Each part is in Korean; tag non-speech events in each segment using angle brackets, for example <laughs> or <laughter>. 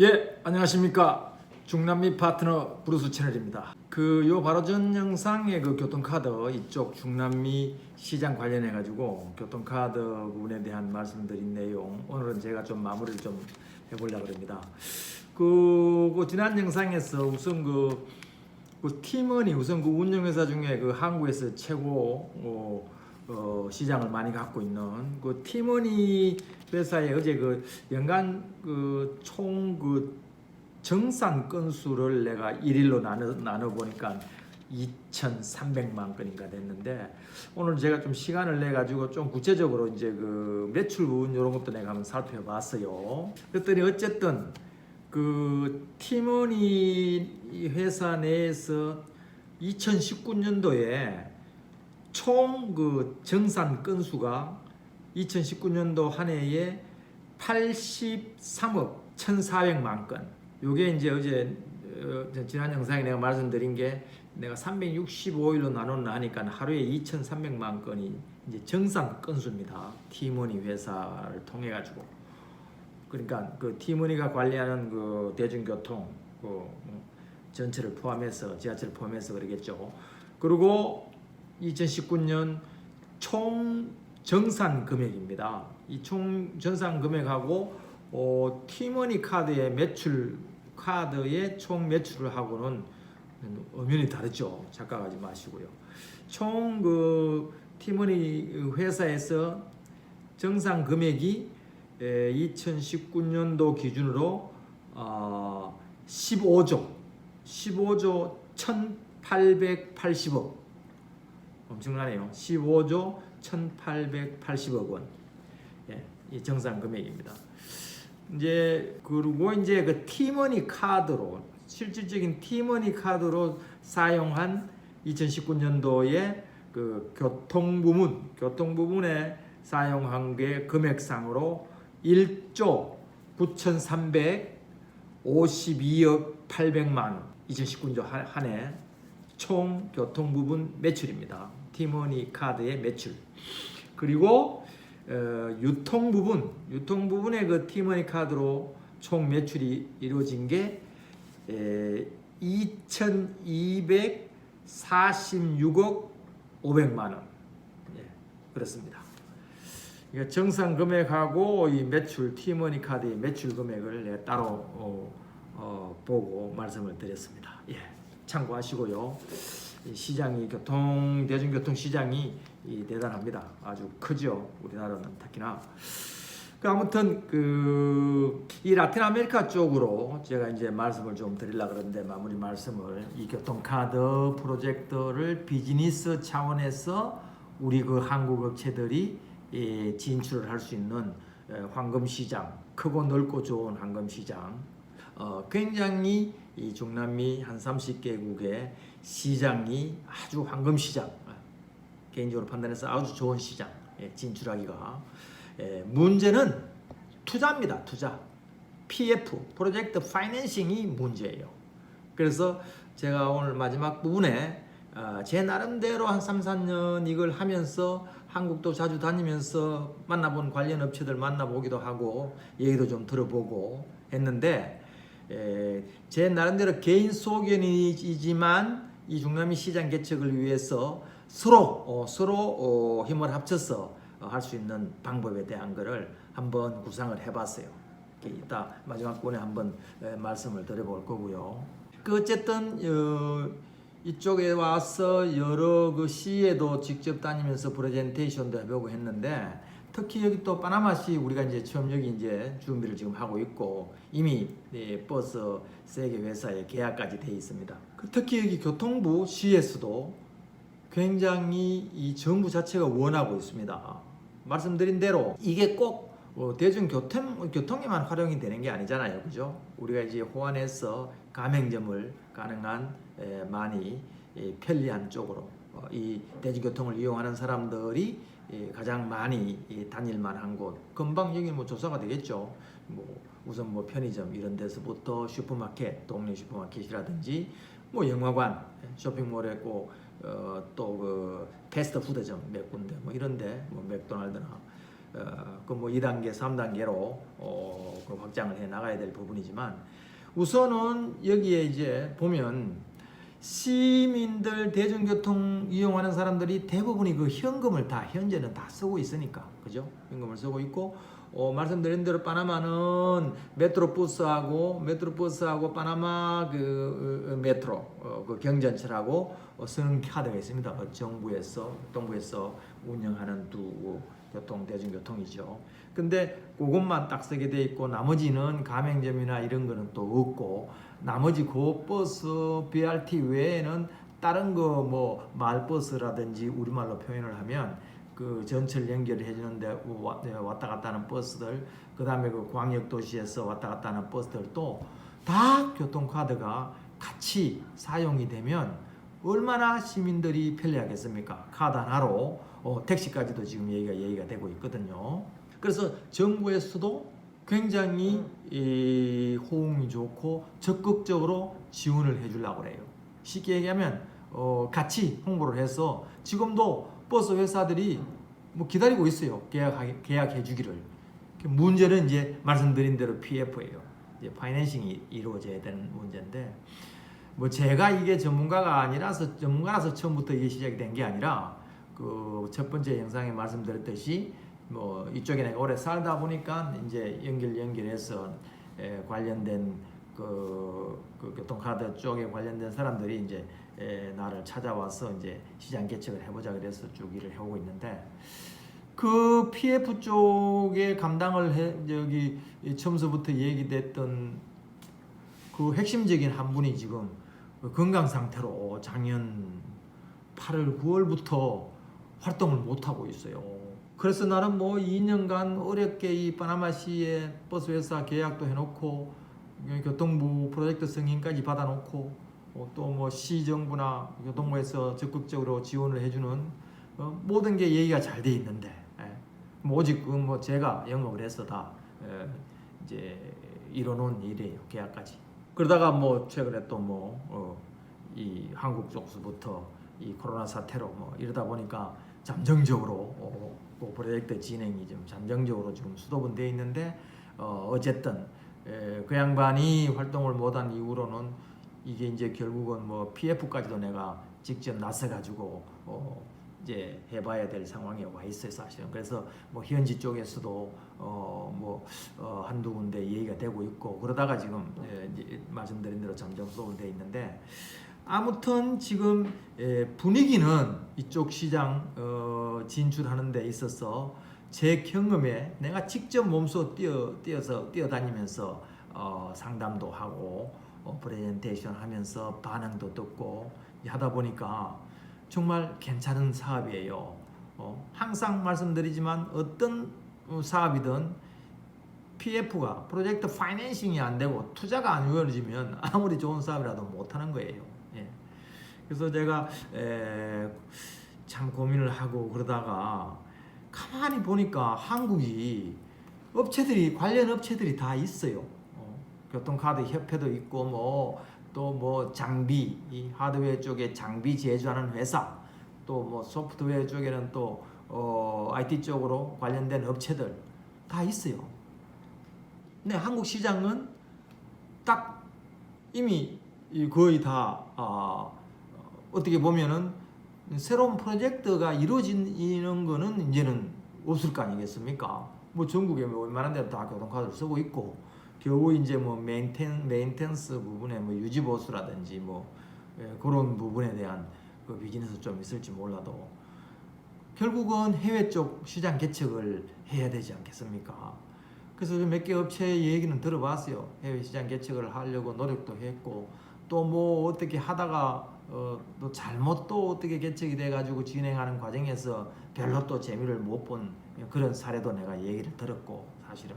예, 안녕하십니까. 중남미 파트너 브루스 채널입니다. 그 요 바로 전 영상의 그 교통카드 이쪽 중남미 시장 관련해 가지고 교통카드 부분에 대한 말씀드린 내용 오늘은 제가 좀 마무리를 좀 해보려고 합니다. 그, 그 지난 영상에서 우선 그, 그 팀원이 우선 그 운영회사 중에 그 한국에서 최고 어, 어, 시장을 많이 갖고 있는 그 티머니 회사의 어제 그 연간 그총그 정산 건수를 내가 일일로 나눠 나눠 보니까 2,300만 건인가 됐는데 오늘 제가 좀 시간을 내 가지고 좀 구체적으로 이제 그 매출 부분 이런 것도 내가 한번 살펴봤어요. 그랬더니 어쨌든 그 티머니 회사 내에서 2019년도에 총 그 정산 건수가 2019년도 한 해에 83억 1,400만 건. 요게 이제 어제 어, 지난 영상에 내가 말씀드린 게 내가 365일로 나눴나 하니까 하루에 2,300만 건이 이제 정산 건수입니다. 티머니 회사를 통해 가지고. 그러니까 그 티머니가 관리하는 그 대중교통 그뭐 전체를 포함해서 지하철을 포함해서 그러겠죠. 그리고 2019년 총 정산 금액입니다. 이 총 정산 금액하고 어, 티머니 카드의 매출 카드의 총 매출을 하고는 엄연히 다르죠. 착각하지 마시고요. 총 그 티머니 회사에서 정산 금액이 2019년도 기준으로 어, 15조 15조 1,880억 엄청나네요. 15조 1,880억 원. 예, 이 정산 금액입니다. 이제 그리고 이제 그 티머니 카드로 실질적인 티머니 카드로 사용한 2019년도에 그 교통 부문 교통 부문에 사용한 게 금액상으로 1조 9,352억 800만 원 2019년 한 해 총 교통 부분 매출입니다. 티머니 카드의 매출. 그리고 어, 유통 부분, 유통 부분의 그 티머니 카드로 총 매출이 이루어진 게 에, 2,246억 500만 원. 예, 그렇습니다. 이거 정상 금액하고 이 매출 티머니 카드의 매출 금액을 네, 따로 어, 어, 보고 말씀을 드렸습니다. 예, 참고하시고요. 이 시장이 교통 대중교통 시장이 이 대단합니다. 아주 크죠. 우리나라는 특히나. 그 아무튼 그 이 라틴 아메리카 쪽으로 제가 이제 말씀을 좀 드리려 그러는데 마무리 말씀을 이 교통카드 프로젝트를 비즈니스 차원에서 우리 그 한국 업체들이 예, 진출을 할 수 있는 예, 황금 시장 크고 넓고 좋은 황금 시장 어, 굉장히 이 중남미 한 30개국의 시장이 아주 황금 시장 어, 개인적으로 판단해서 아주 좋은 시장 예, 진출하기가 예, 문제는 투자입니다 투자. PF 프로젝트 파이낸싱이 문제예요. 그래서 제가 오늘 마지막 부분에 어, 제 나름대로 한 3, 4년 이걸 하면서 한국도 자주 다니면서 만나본 관련 업체들 만나보기도 하고 얘기도 좀 들어보고 했는데 에, 제 나름대로 개인 소견이지만 이 중남미 시장 개척을 위해서 서로 어, 서로 어, 힘을 합쳐서 어, 할수 있는 방법에 대한 거를 한번 구상을 해봤어요. 이따 마지막 번에 한번 에, 말씀을 드려볼 거고요. 그 어쨌든 어, 이쪽에 와서 여러 그 시에도 직접 다니면서 프레젠테이션도 해보고 했는데 특히 여기 또 파나마시 우리가 이제 처음 여기 이제 준비를 지금 하고 있고 이미 예, 버스 세계 회사에 계약까지 돼 있습니다. 그 특히 여기 교통부 시에서도 굉장히 이 정부 자체가 원하고 있습니다. 말씀드린 대로 이게 꼭 어, 대중교통 교통에만 활용이 되는 게 아니잖아요, 그죠? 우리가 이제 호환해서 가맹점을 가능한 에, 많이 예, 편리한 쪽으로 어, 이 대중교통을 이용하는 사람들이 예, 가장 많이 예, 다닐 만한 곳 금방 여기 뭐 조사가 되겠죠. 뭐 우선 뭐 편의점 이런 데서부터 슈퍼마켓 동네 슈퍼마켓이라든지 뭐 영화관 쇼핑몰에 꼭또그 패스트푸드점 몇 군데 뭐 이런데 뭐 맥도날드나 어, 그뭐 2단계, 3단계로 어, 그 확장을 해 나가야 될 부분이지만 우선은 여기에 이제 보면 시민들 대중교통 이용하는 사람들이 대부분이 그 현금을 다 현재는 다 쓰고 있으니까 그죠? 현금을 쓰고 있고 어, 말씀드린 대로 파나마는 메트로 버스하고 메트로 버스하고 파나마 그 어, 메트로 어, 그 경전철하고 어, 쓰는 카드가 있습니다. 어, 정부에서 동부에서 운영하는 두 교통 대중교통이죠. 근데 그것만 딱 쓰게 돼 있고 나머지는 가맹점이나 이런 거는 또 없고 나머지 그 버스 BRT 외에는 다른 거뭐 말버스라든지 우리말로 표현을 하면 그 전철 연결을 해주는데 와- 네, 왔다 갔다 하는 버스들 그 다음에 그 광역 도시에서 왔다 갔다 하는 버스들도 다 교통카드가 같이 사용이 되면 얼마나 시민들이 편리하겠습니까? 카드 하나로 어, 택시까지도 지금 얘기가 얘기가 되고 있거든요. 그래서 정부에서도 굉장히 이 호응이 좋고 적극적으로 지원을 해주려고 그래요. 쉽게 얘기하면 어, 같이 홍보를 해서 지금도 버스 회사들이 뭐 기다리고 있어요. 계약 계약해 주기를. 문제는 이제 말씀드린 대로 PF예요. 이제 파이낸싱이 이루어져야 되는 문제인데 뭐 제가 이게 전문가가 아니라서 전문가라서 처음부터 이게 시작이 된 게 아니라 그 첫 번째 영상에 말씀드렸듯이 뭐 이쪽에 내가 오래 살다 보니까 이제 연결 연결해서 에, 관련된 그, 그 교통카드 쪽에 관련된 사람들이 이제 에, 나를 찾아와서 이제 시장 개척을 해보자 그래서 쭉 일을 해오고 있는데 그 PF 쪽에 감당을 해 여기 처음서부터 얘기됐던 그 핵심적인 한 분이 지금 그 건강 상태로 작년 8월 9월부터 활동을 못 하고 있어요. 그래서 나는 뭐 2년간 어렵게 이 파나마시에 버스 회사 계약도 해놓고 교통부 프로젝트 승인까지 받아놓고 또 뭐 시정부나 교통부에서 적극적으로 지원을 해주는 어, 모든 게 얘기가 잘 돼 있는데 예. 뭐 오직 그뭐 제가 영업을 해서 다 예, 이제 이뤄놓은 일이에요 계약까지. 그러다가 뭐 최근에 또 뭐 이 한국 쪽서부터 이 코로나 사태로 뭐 이러다 보니까 잠정적으로 어, 그 프로젝트 진행이 좀 잠정적으로 지금 수도분 돼 있는데 어, 어쨌든 에, 그 양반이 활동을 못한 이후로는 이게 이제 결국은 뭐 PF까지도 내가 직접 나서 가지고 어, 이제 해봐야 될 상황에 와 있어요 사실은. 그래서 뭐 현지 쪽에서도 어뭐 어, 한두 군데 얘기가 되고 있고 그러다가 지금 예, 이제 말씀드린 대로 잠정 수도돼 있는데 아무튼 지금 예, 분위기는 이쪽 시장 어, 진출하는 데 있어서 제 경험에 내가 직접 몸소 뛰어 뛰어서 뛰어다니면서 어, 상담도 하고 어, 프레젠테이션 하면서 반응도 듣고 하다 보니까 정말 괜찮은 사업이에요. 어, 항상 말씀드리지만 어떤 어, 사업이든 PF가 프로젝트 파이낸싱이 안 되고 투자가 안 이루어지면 아무리 좋은 사업이라도 못 하는 거예요. 예. 그래서 제가 에, 참 고민을 하고 그러다가 가만히 보니까 한국이 업체들이 관련 업체들이 다 있어요. 어, 교통카드 협회도 있고 뭐 또 뭐 장비 이 하드웨어 쪽에 장비 제조하는 회사 또 뭐 소프트웨어 쪽에는 또 어, IT 쪽으로 관련된 업체들 다 있어요. 근데 한국 시장은 딱 이미 이 거의 다 어, 어떻게 보면은 새로운 프로젝트가 이루어지는 거는 이제는 없을 거 아니겠습니까? 뭐 전국에 뭐 웬만한 데도 다 교통카드를 쓰고 있고 겨우 이제 뭐 메인텐 메인텐스 부분에 뭐 유지 보수라든지 뭐 예, 그런 부분에 대한 그 비즈니스 좀 있을지 몰라도 결국은 해외 쪽 시장 개척을 해야 되지 않겠습니까? 그래서 몇 개 업체 얘기는 들어봤어요. 해외 시장 개척을 하려고 노력도 했고 또 뭐 어떻게 하다가 어, 또 잘못 또 어떻게 개척이 돼가지고 진행하는 과정에서 별로 또 재미를 못 본 그런 사례도 내가 얘기를 들었고 사실은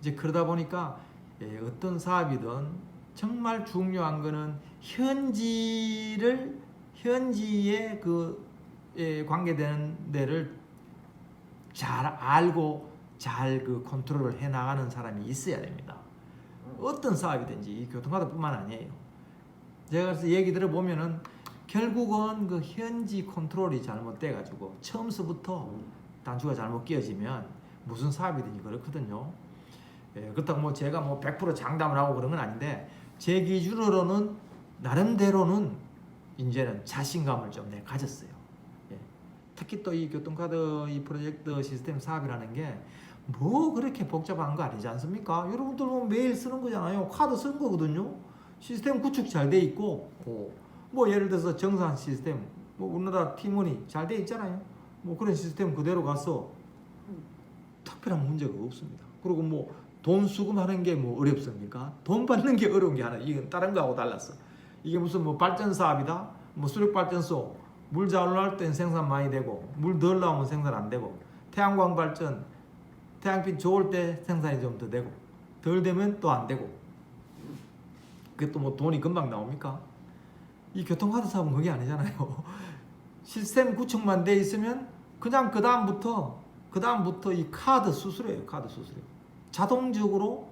이제 그러다 보니까 예, 어떤 사업이든 정말 중요한 거는 현지를 현지의 그 예, 관계되는 데를 잘 알고 잘 그 컨트롤을 해 나가는 사람이 있어야 됩니다. 어떤 사업이든지 이 교통카드뿐만 아니에요. 제가 그래서 얘기 들어보면은 결국은 그 현지 컨트롤이 잘못돼 가지고 처음서부터 단추가 잘못 끼어지면 무슨 사업이든지 그렇거든요. 예, 그렇다고 뭐 제가 뭐 100% 장담을 하고 그런 건 아닌데 제 기준으로는 나름대로는 이제는 자신감을 좀내 가졌어요. 예. 특히 또 이 교통카드 이 프로젝트 시스템 사업이라는 게 뭐 그렇게 복잡한 거 아니지 않습니까? 여러분들 뭐 매일 쓰는 거잖아요. 카드 쓰는 거거든요. 시스템 구축 잘 돼 있고 어, 뭐 예를 들어서 정산 시스템 뭐 우리나라 티몬이 잘 돼 있잖아요. 뭐 그런 시스템 그대로 가서 특별한 문제가 없습니다. 그리고 뭐 돈 수금하는 게 뭐 어렵습니까? 돈 받는 게 어려운 게 하나. 이건 다른 거하고 달랐어. 이게 무슨 뭐 발전 사업이다. 뭐 수력 발전소 물 잘 나올 땐 생산 많이 되고 물 덜 나오면 생산 안 되고 태양광 발전 태양빛 좋을 때 생산이 좀 더 되고 덜 되면 또 안 되고 그게 또 뭐 돈이 금방 나옵니까? 이 교통카드 사업은 그게 아니잖아요. <laughs> 시스템 구축만 돼 있으면 그냥 그 다음부터 그 다음부터 이 카드 수수료예요. 카드 수수료. 자동적으로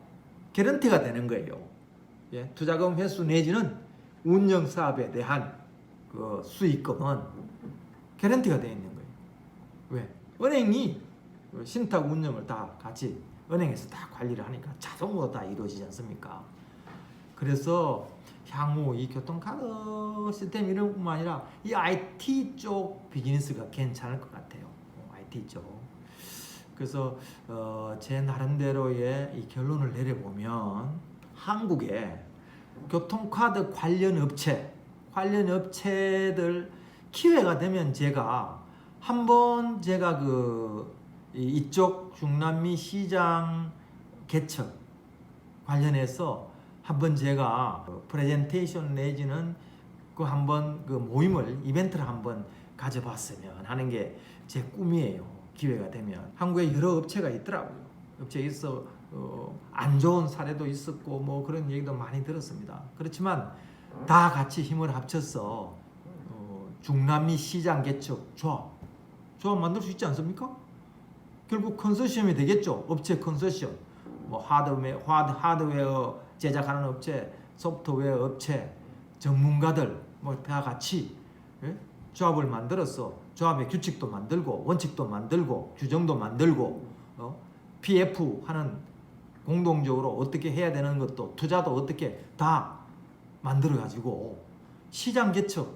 개런티가 되는 거예요. 예, 투자금 회수 내지는 운영 사업에 대한 그 수익금은 개런티가 되어 있는 거예요. 왜? 은행이 신탁 운영을 다 같이 은행에서 다 관리를 하니까 자동으로 다 이루어지지 않습니까? 그래서 향후 이 교통카드 시스템 이런 뿐만 아니라 이 IT 쪽 비즈니스가 괜찮을 것 같아요. 어, IT 쪽. 그래서 어, 제 나름대로의 이 결론을 내려보면 한국에 교통카드 관련 업체, 관련 업체들 기회가 되면 제가 한번 제가 그 이- 이쪽 중남미 시장 개척 관련해서 한번 제가 그 프레젠테이션 내지는 그 한번 그 모임을 이벤트를 한번 가져봤으면 하는 게 제 꿈이에요. 기회가 되면 한국에 여러 업체가 있더라고요. 업체 있어 어, 안 좋은 사례도 있었고 뭐 그런 얘기도 많이 들었습니다. 그렇지만 다 같이 힘을 합쳐서 어, 중남미 시장 개척 조합 조합 만들 수 있지 않습니까? 결국 컨소시엄이 되겠죠. 업체 컨소시엄. 뭐 하드웨어, 하드, 하드웨어 제작하는 업체, 소프트웨어 업체, 전문가들 뭐 다 같이 예? 조합을 만들어서 조합의 규칙도 만들고 원칙도 만들고 규정도 만들고 어? PF 하는 공동적으로 어떻게 해야 되는 것도 투자도 어떻게 다 만들어 가지고 시장 개척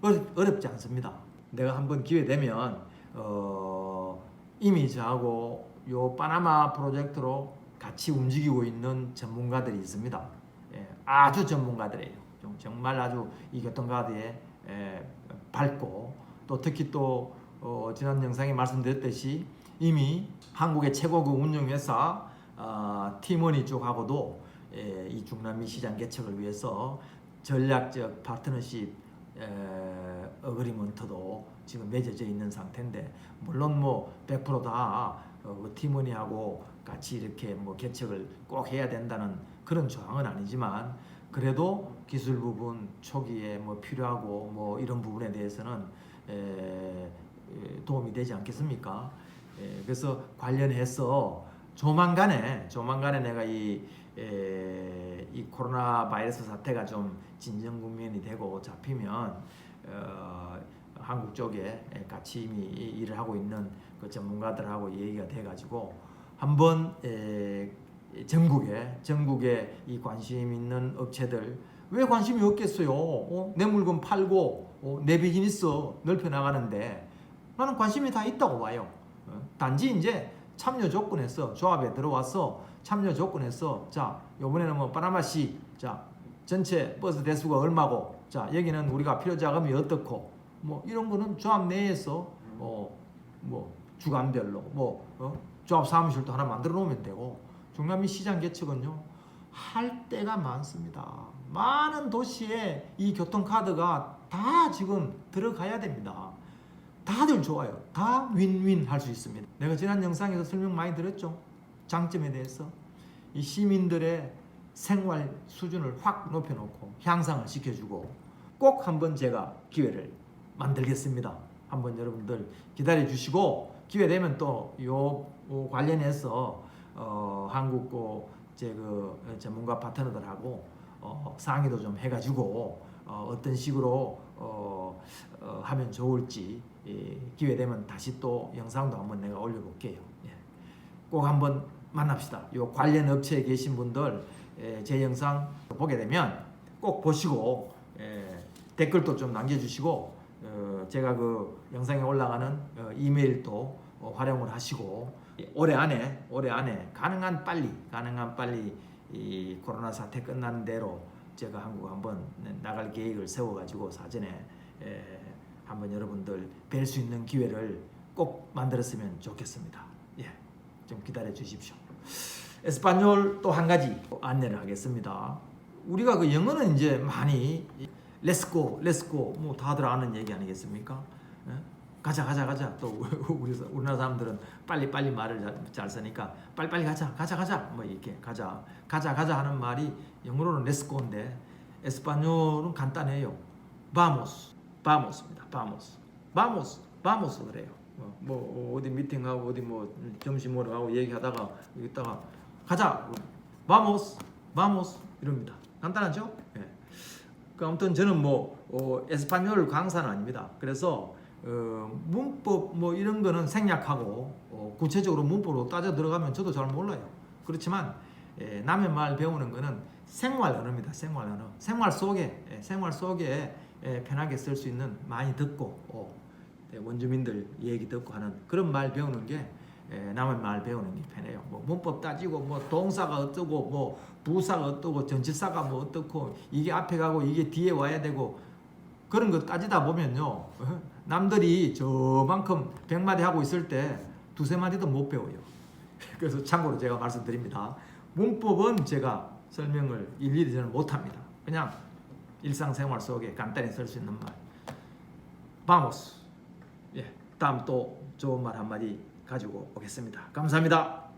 어렵, 어렵지 않습니다. 내가 한번 기회 되면 어, 이미 저하고 요 파나마 프로젝트로 같이 움직이고 있는 전문가들이 있습니다. 예, 아주 전문가들이에요. 좀 정말 아주 이 교통카드에 에, 밝고 또 특히 또 어, 지난 영상에 말씀드렸듯이 이미 한국의 최고급 운영회사 어, 티머니 쪽하고도 에, 이 중남미 시장 개척을 위해서 전략적 파트너십 에, 어그리먼트도 지금 맺어져 있는 상태인데 물론 뭐 100%다 어, 그 티머니하고 같이 이렇게 뭐 개척을 꼭 해야 된다는 그런 조항은 아니지만 그래도 기술 부분 초기에 뭐 필요하고 뭐 이런 부분에 대해서는 에, 에, 도움이 되지 않겠습니까? 에, 그래서 관련해서 조만간에 조만간에 내가 이, 에, 이 코로나 바이러스 사태가 좀 진정 국면이 되고 잡히면 어, 한국 쪽에 같이 이미 이- 일을 하고 있는 그 전문가들하고 얘기가 돼가지고 한번 에, 전국에 전국에 이 관심 있는 업체들 왜 관심이 없겠어요? 어? 내 물건 팔고 어? 내 비즈니스 넓혀 나가는데 나는 관심이 다 있다고 봐요. 어? 단지 이제 참여 조건에서 조합에 들어와서 참여 조건에서 자 이번에는 뭐 파나마시 자 전체 버스 대수가 얼마고 자 여기는 우리가 필요 자금이 어떻고 뭐 이런 거는 조합 내에서 어 뭐 주간별로 뭐 어? 조합 사무실도 하나 만들어 놓으면 되고 중남미 시장 개척은요 할 때가 많습니다. 많은 도시에 이 교통카드가 다 지금 들어가야 됩니다. 다들 좋아요. 다 윈윈 할 수 있습니다. 내가 지난 영상에서 설명 많이 드렸죠. 장점에 대해서 이 시민들의 생활 수준을 확 높여놓고 향상을 시켜주고 꼭 한번 제가 기회를 만들겠습니다. 한번 여러분들 기다려 주시고 기회 되면 또 요 관련해서 어, 한국 제그 전문가 파트너들하고 어, 상의도 좀 해가지고 어, 어떤 식으로 어, 어, 하면 좋을지 예, 기회 되면 다시 또 영상도 한번 내가 올려볼게요. 예. 꼭 한번 만납시다. 요 관련 업체에 계신 분들 예, 제 영상 보게 되면 꼭 보시고 예, 댓글도 좀 남겨주시고 어, 제가 그 영상에 올라가는 어, 이메일도 어, 활용을 하시고 올해 안에 올해 안에 가능한 빨리 가능한 빨리 이 코로나 사태 끝나는 대로 제가 한국 한번 나갈 계획을 세워가지고 사전에 에, 한번 여러분들 뵐 수 있는 기회를 꼭 만들었으면 좋겠습니다. 예, 좀 기다려 주십시오. 에스파뇰 또 한 가지 안내를 하겠습니다. 우리가 그 영어는 이제 많이 렛츠고 렛츠고 뭐 다들 아는 얘기 아니겠습니까? 예? 가자 가자 가자 또 <laughs> 우리 사- 우리나라 사람들은 빨리 빨리 말을 잘, 잘 쓰니까 빨리 빨리 가자 가자 가자 뭐 이렇게 가자 가자 가자 하는 말이 영어로는 렛츠고인데 에스파뇰은 간단해요. vamos vamos입니다. vamos vamos vamos 그래요. 뭐, 뭐 어디 미팅하고 어디 뭐 점심 먹으러 가고 얘기하다가 이따가 가자 vamos vamos 이럽니다. 간단하죠? 예. 그 아무튼 저는 뭐 어, 에스파뇰 강사는 아닙니다. 그래서 어, 문법 뭐 이런 거는 생략하고 어, 구체적으로 문법으로 따져 들어가면 저도 잘 몰라요. 그렇지만 예, 남의 말 배우는 거는 생활 언어입니다. 생활 언어. 생활 속에 예, 생활 속에 예, 편하게 쓸 수 있는 많이 듣고 어, 예, 원주민들 얘기 듣고 하는 그런 말 배우는 게 예, 남의 말 배우는 게 편해요. 뭐 문법 따지고 뭐 동사가 어떠고 뭐 부사가 어떠고 전치사가 뭐 어떻고 이게 앞에 가고 이게 뒤에 와야 되고 그런 거 따지다 보면요 어? <laughs> 남들이 저만큼 100마디 하고 있을 때 두세 마디도 못 배워요. <laughs> 그래서 참고로 제가 말씀드립니다. 문법은 제가 설명을 일일이 저는 못합니다. 그냥 일상생활 속에 간단히 쓸 수 있는 말. 바모스. 예, 다음 또 좋은 말 한마디 가지고 오겠습니다. 감사합니다.